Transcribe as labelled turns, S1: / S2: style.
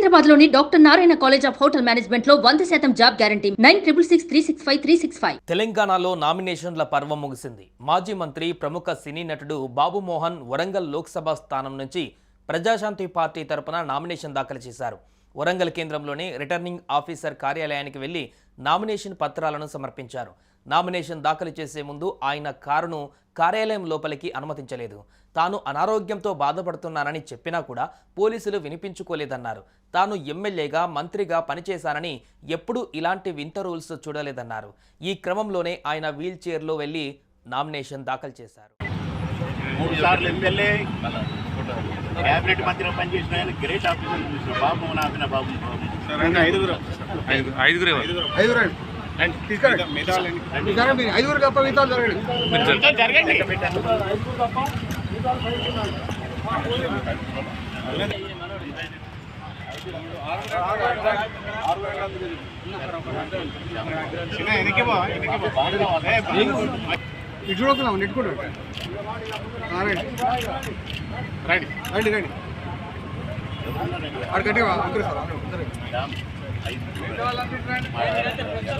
S1: సికింద్రాబాద్లోని doctor Narayana college of hotel మేనేజ్మెంట్లో వంద శాతం job guarantee. Nine triple six three six five three six five.
S2: తెలంగాణలో నామినేషన్ల పర్వం ముగిసింది. మాజీ మంత్రి ప్రముఖ సినీ నటుడు బాబు మోహన్ వరంగల్ లోక్సభ స్థానం నుంచి ప్రజాశాంతి పార్టీ తరపున నామినేషన్ దాఖలు చేశారు. వరంగల్ కేంద్రంలోని రిటర్నింగ్ ఆఫీసర్ కార్యాలయానికి వెళ్ళి నామినేషన్ పత్రాలను సమర్పించారు. నామినేషన్ దాఖలు చేసే ముందు ఆయన కారును కార్యాలయం లోపలికి అనుమతించలేదు. తాను అనారోగ్యంతో బాధపడుతున్నానని చెప్పినా కూడా పోలీసులు వినిపించుకోలేదన్నారు. తాను ఎమ్మెల్యేగా మంత్రిగా పనిచేశానని ఎప్పుడూ ఇలాంటి వింత రూల్స్ చూడలేదన్నారు. ఈ క్రమంలోనే ఆయన వీల్ చైర్లో వెళ్ళి నామినేషన్ దాఖలు చేశారు.
S3: మూడు సార్లు ఎమ్మెల్యే క్యాబినెట్ మంత్రిగా పనిచేసిన ఆయన గ్రేట్ ఆఫీసర్ చూసిన బాబు నాపిన బాబు
S4: ఐదుగురు. ఐదుగురు.
S5: మీరు. ఐదుగురు తప్ప మిగతా
S3: జరగండి.
S5: ఇటు చూడకున్నాం నెట్టుకుంటాడు రండి రండి రండి రండి ఆడ గట్టిగా అందరూ సార్ అందరూ.